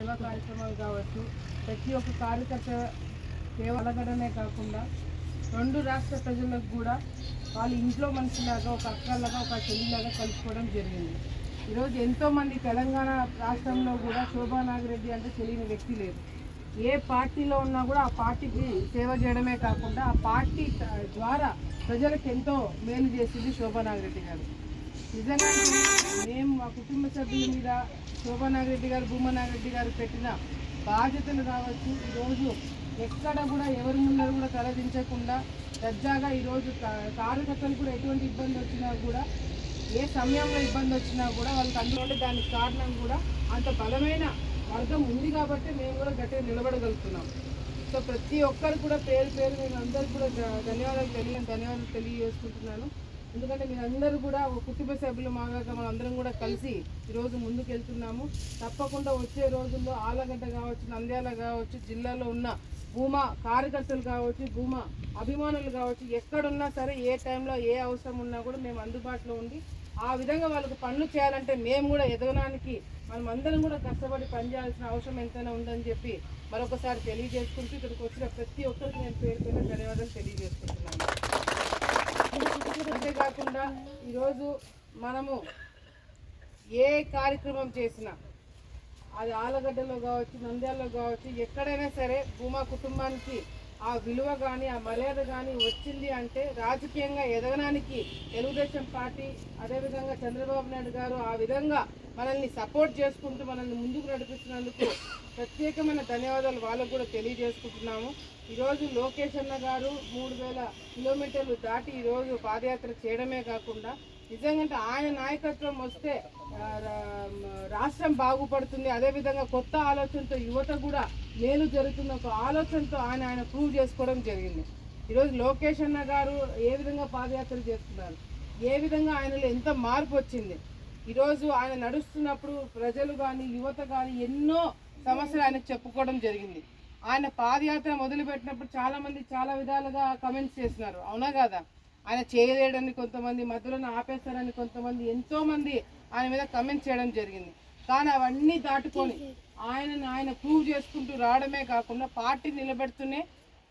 సేవా కార్యక్రమాలు కావచ్చు ప్రతి ఒక్క కార్యకర్త కేవలగడమే కాకుండా రెండు రాష్ట్ర ప్రజలకు కూడా వాళ్ళ ఇంట్లో మనిషిలాగా ఒక అక్కలాగా ఒక చెల్లిలాగా కలుసుకోవడం జరిగింది. ఈరోజు ఎంతోమంది తెలంగాణ రాష్ట్రంలో కూడా శోభా నాగిరెడ్డి అంటే తెలియని వ్యక్తి లేదు. ఏ పార్టీలో ఉన్నా కూడా ఆ పార్టీకి సేవ చేయడమే కాకుండా ఆ పార్టీ ద్వారా ప్రజలకు ఎంతో మేలు చేసింది శోభా నాగిరెడ్డి గారు. నిజంగా మేము మా కుటుంబ సభ్యుల మీద శోభనాగరెడ్డి గారు భూమనాగరెడ్డి గారు పెట్టిన బాధ్యతలు కావచ్చు ఈరోజు ఎక్కడ కూడా ఎవరి ముందర కూడా తలదించకుండా దర్జాగా ఈరోజు కార్యకర్తలు కూడా ఎటువంటి ఇబ్బంది వచ్చినా కూడా ఏ సమయంలో ఇబ్బంది వచ్చినా కూడా వాళ్ళకి అందులో దానికి కారణం కూడా అంత బలమైన వర్గం ఉంది కాబట్టి మేము కూడా గట్టిగా నిలబడగలుగుతున్నాం. సో ప్రతి ఒక్కరు కూడా పేరు పేరు నేను అందరికి కూడా ధన్యవాదాలు తెలియ ధన్యవాదాలు తెలియజేసుకుంటున్నాను. ఎందుకంటే మీరందరూ కూడా ఒక కుటుంబ సభ్యులు మాగా మనం అందరం కూడా కలిసి ఈరోజు ముందుకు వెళ్తున్నాము తప్పకుండా వచ్చే రోజుల్లో ఆలగడ్డ కావచ్చు నంద్యాల కావచ్చు జిల్లాలో ఉన్న భూమా కార్యకర్తలు కావచ్చు భూమా అభిమానులు కావచ్చు ఎక్కడున్నా సరే ఏ టైంలో ఏ అవసరం ఉన్నా కూడా మేము అందుబాటులో ఉండి ఆ విధంగా వాళ్ళకు పనులు చేయాలంటే మేము కూడా ఎదగడానికి మనం అందరం కూడా కష్టపడి పనిచేయాల్సిన అవసరం ఎంతైనా ఉందని చెప్పి మరొకసారి తెలియజేసుకుంటూ ఇక్కడికి వచ్చిన ప్రతి ఒక్కరికి నేను పేరు పేరు ధన్యవాదాలు తెలియజేసుకుంటున్నాను. ద్వారా ఈరోజు మనము ఏ కార్యక్రమం చేసినా అది ఆలగడ్డలో కావచ్చు నంద్యాలలో కావచ్చు ఎక్కడైనా సరే భూమా కుటుంబానికి ఆ విలువ కానీ ఆ మర్యాద కానీ వచ్చింది అంటే రాజకీయంగా ఎదగడానికి తెలుగుదేశం పార్టీ అదేవిధంగా చంద్రబాబు నాయుడు గారు ఆ విధంగా మనల్ని సపోర్ట్ చేసుకుంటూ మనల్ని ముందుకు నడిపిస్తున్నందుకు ప్రత్యేకమైన ధన్యవాదాలు వాళ్ళకు కూడా తెలియజేసుకుంటున్నాము. ఈరోజు లోకేష్ అన్న గారు మూడు వేల కిలోమీటర్లు దాటి ఈరోజు పాదయాత్ర చేయడమే కాకుండా నిజంగా ఆయన నాయకత్వం వస్తే రా- రాష్ట్రం బాగుపడుతుంది. అదేవిధంగా కొత్త ఆలోచనతో యువత కూడా మేలు జరుగుతున్న ఒక ఆలోచనతో ఆయన ఆయన ప్రూవ్ చేసుకోవడం జరిగింది. ఈరోజు లోకేష్ అన్న గారు ఏ విధంగా పాదయాత్ర చేస్తున్నారు? ఏ విధంగా ఆయనలో ఎంత మార్పు వచ్చింది? ఈరోజు ఆయన నడుస్తున్నప్పుడు ప్రజలు కానీ యువత కానీ ఎన్నో సమస్యలు ఆయనకు చెప్పుకోవడం జరిగింది. ఆయన పాదయాత్ర మొదలుపెట్టినప్పుడు చాలామంది చాలా విధాలుగా కమెంట్స్ చేస్తున్నారు. అవునా కదా? ఆయన చేయలేడని కొంతమంది మధ్యలోనే ఆపేస్తారని కొంతమంది ఎంతోమంది ఆయన మీద కమెంట్స్ చేయడం జరిగింది. కానీ అవన్నీ దాటుకొని ఆయనను ఆయన ప్రూవ్ చేసుకుంటూ రావడమే కాకుండా పార్టీ నిలబెడుతూనే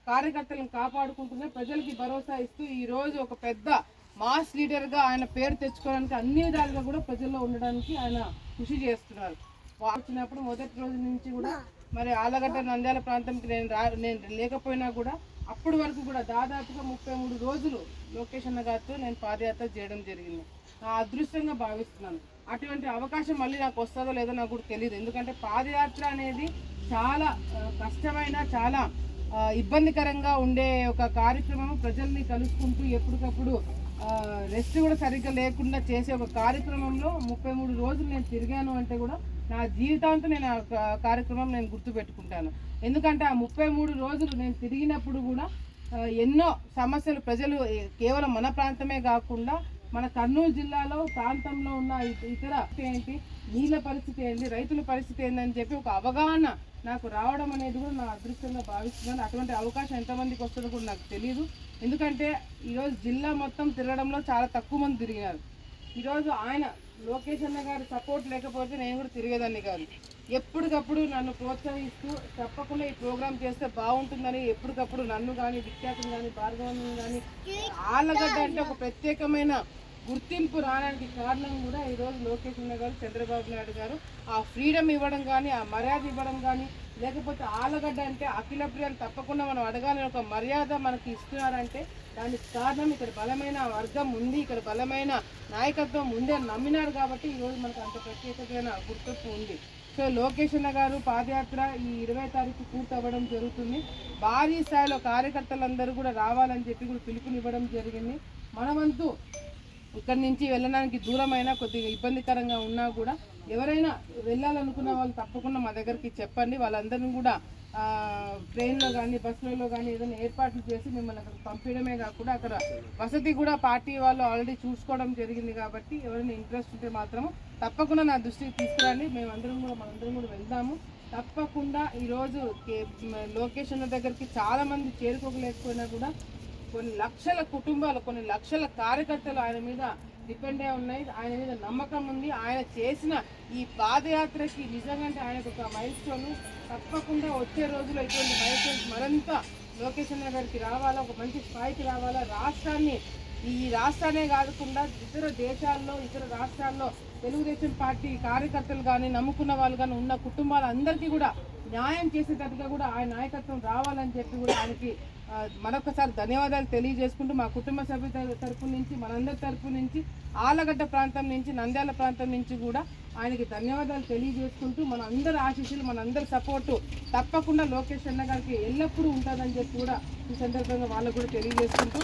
కార్యకర్తలను కాపాడుకుంటూనే ప్రజలకి భరోసా ఇస్తూ ఈరోజు ఒక పెద్ద మాస్ లీడర్గా ఆయన పేరు తెచ్చుకోవడానికి అన్ని విధాలుగా కూడా ప్రజల్లో ఉండడానికి ఆయన కృషి చేస్తున్నారు. వచ్చినప్పుడు మొదటి రోజు నుంచి కూడా మరి ఆలగడ్డ నంద్యాల ప్రాంతంకి నేను రా నేను లేకపోయినా కూడా అప్పటి వరకు కూడా దాదాపుగా ముప్పై మూడు రోజులు లోకేష్ అన్న గారితో నేను పాదయాత్ర చేయడం జరిగింది. నా అదృష్టంగా భావిస్తున్నాను. అటువంటి అవకాశం మళ్ళీ నాకు వస్తుందో లేదో నాకు కూడా తెలియదు ఎందుకంటే పాదయాత్ర అనేది చాలా కష్టమైన చాలా ఇబ్బందికరంగా ఉండే ఒక కార్యక్రమం ప్రజల్ని కలుసుకుంటూ ఎప్పటికప్పుడు రెస్ట్ కూడా సరిగ్గా లేకుండా చేసే ఒక కార్యక్రమంలో ముప్పై మూడు రోజులు నేను తిరిగాను అంటే కూడా నా జీవితాంతం నేను ఆ కార్యక్రమం నేను గుర్తుపెట్టుకుంటాను. ఎందుకంటే ఆ ముప్పై మూడు రోజులు నేను తిరిగినప్పుడు కూడా ఎన్నో సమస్యలు ప్రజలు కేవలం మన ప్రాంతమే కాకుండా మన కర్నూలు జిల్లాలో ప్రాంతంలో ఉన్న ఇతర ఏంటి? నీళ్ళ పరిస్థితి ఏంటి రైతుల పరిస్థితి ఏంటని చెప్పి ఒక అవగాహన నాకు రావడం అనేది కూడా నా అదృష్టంగా భావిస్తున్నాను. అటువంటి అవకాశం ఎంతమందికి వస్తుందో కూడా నాకు తెలియదు ఎందుకంటే ఈరోజు జిల్లా మొత్తం తిరగడంలో చాలా తక్కువ మంది తిరిగినారు. ఈరోజు ఆయన లోకేష్ అన్న గారి సపోర్ట్ లేకపోతే నేను కూడా తిరిగేదాన్ని కాదు. ఎప్పటికప్పుడు నన్ను ప్రోత్సహిస్తూ తప్పకుండా ఈ ప్రోగ్రామ్ చేస్తే బాగుంటుందని ఎప్పటికప్పుడు నన్ను కానీ విఖ్యాతం కానీ భార్గవని కానీ ఆళ్ళగడ్డ అంటే ఒక ప్రత్యేకమైన గుర్తింపు రావడానికి కారణం కూడా ఈరోజు లోకేష్ అన్న గారు చంద్రబాబు నాయుడు గారు. ఆ ఫ్రీడమ్ ఇవ్వడం కానీ ఆ మర్యాద ఇవ్వడం కానీ లేకపోతే ఆలగడ్డ అంటే అఖిల ప్రియాలు తప్పకుండా మనం అడగాలని ఒక మర్యాద మనకి ఇస్తున్నారంటే దానికి కారణం ఇక్కడ బలమైన వర్గం ఉంది ఇక్కడ బలమైన నాయకత్వం ఉంది అని నమ్మినారు కాబట్టి ఈరోజు మనకు అంత ప్రత్యేకమైన గుర్తింపు ఉంది. సో లోకేష్ అన్న గారు పాదయాత్ర ఈ ఇరవై తారీఖు పూర్తి అవ్వడం జరుగుతుంది. భారీ స్థాయిలో కార్యకర్తలందరూ కూడా రావాలని చెప్పి కూడా పిలుపునివ్వడం జరిగింది. మనమంతు ఇక్కడి నుంచి వెళ్ళడానికి దూరమైన కొద్దిగా ఇబ్బందికరంగా ఉన్నా కూడా ఎవరైనా వెళ్ళాలనుకున్న వాళ్ళు తప్పకుండా మా దగ్గరికి చెప్పండి. వాళ్ళందరినీ కూడా ట్రైన్లో కానీ బస్సులలో కానీ ఏదైనా ఏర్పాట్లు చేసి మిమ్మల్ని అక్కడ పంపించడమే కాకుండా అక్కడ వసతి కూడా పార్టీ వాళ్ళు ఆల్రెడీ చూసుకోవడం జరిగింది కాబట్టి ఎవరైనా ఇంట్రెస్ట్ ఉంటే మాత్రం తప్పకుండా నా దృష్టికి తీసుకురండి. మేమందరం కూడా మనందరం కూడా వెళ్దాము. తప్పకుండా ఈరోజు కే- దగ్గరికి చాలామంది చేరుకోలేకపోయినా కూడా కొన్ని లక్షల కుటుంబాలు కొన్ని లక్షల కార్యకర్తలు ఆయన మీద డిపెండ్ అయి ఉన్నాయి. ఆయన మీద నమ్మకం ఉంది. ఆయన చేసిన ఈ పాదయాత్రకి నిజంగా అంటే ఆయనకు ఒక మైల్ స్టోన్ తప్పకుండా వచ్చే రోజుల్లో ఇటువంటి మైల్ స్టోన్స్ మరింత లోకేష్ అన్న గారికి రావాలా ఒక మంచి స్థాయికి రావాలా? రాష్ట్రాన్ని ఈ రాష్ట్రానే కాకుండా ఇతర దేశాల్లో ఇతర రాష్ట్రాల్లో తెలుగుదేశం పార్టీ కార్యకర్తలు కానీ నమ్ముకున్న వాళ్ళు కానీ ఉన్న కుటుంబాలందరికీ కూడా న్యాయం చేసేటట్టుగా కూడా ఆయన నాయకత్వం రావాలని చెప్పి కూడా ఆయనకి మరొకసారి ధన్యవాదాలు తెలియజేసుకుంటూ మా కుటుంబ సభ్యుల తరపు నుంచి మనందరి తరపు నుంచి ఆలగడ్డ ప్రాంతం నుంచి నంద్యాల ప్రాంతం నుంచి కూడా ఆయనకి ధన్యవాదాలు తెలియజేసుకుంటూ మన అందరి ఆశీస్సులు మన అందరి సపోర్టు తప్పకుండా లోకేష్ అన్న గారికి ఎల్లప్పుడూ ఉంటుందని చెప్పి కూడా ఈ సందర్భంగా వాళ్ళకు కూడా తెలియజేసుకుంటూ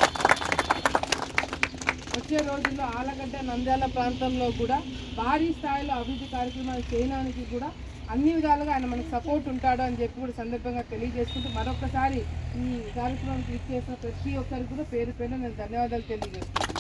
వచ్చే రోజుల్లో ఆలగడ్డ నంద్యాల ప్రాంతంలో కూడా భారీ స్థాయిలో అభివృద్ధి కార్యక్రమాలు చేయడానికి కూడా అన్ని విధాలుగా ఆయన మనకు సపోర్ట్ ఉంటాడు అని చెప్పి కూడా సందర్భంగా తెలియజేసుకుంటూ మరొకసారి ఈ కార్యక్రమం క్లిక్ చేసిన ప్రతి ఒక్కరికి కూడా పేరు పేరు నేను ధన్యవాదాలు తెలియజేస్తున్నాను.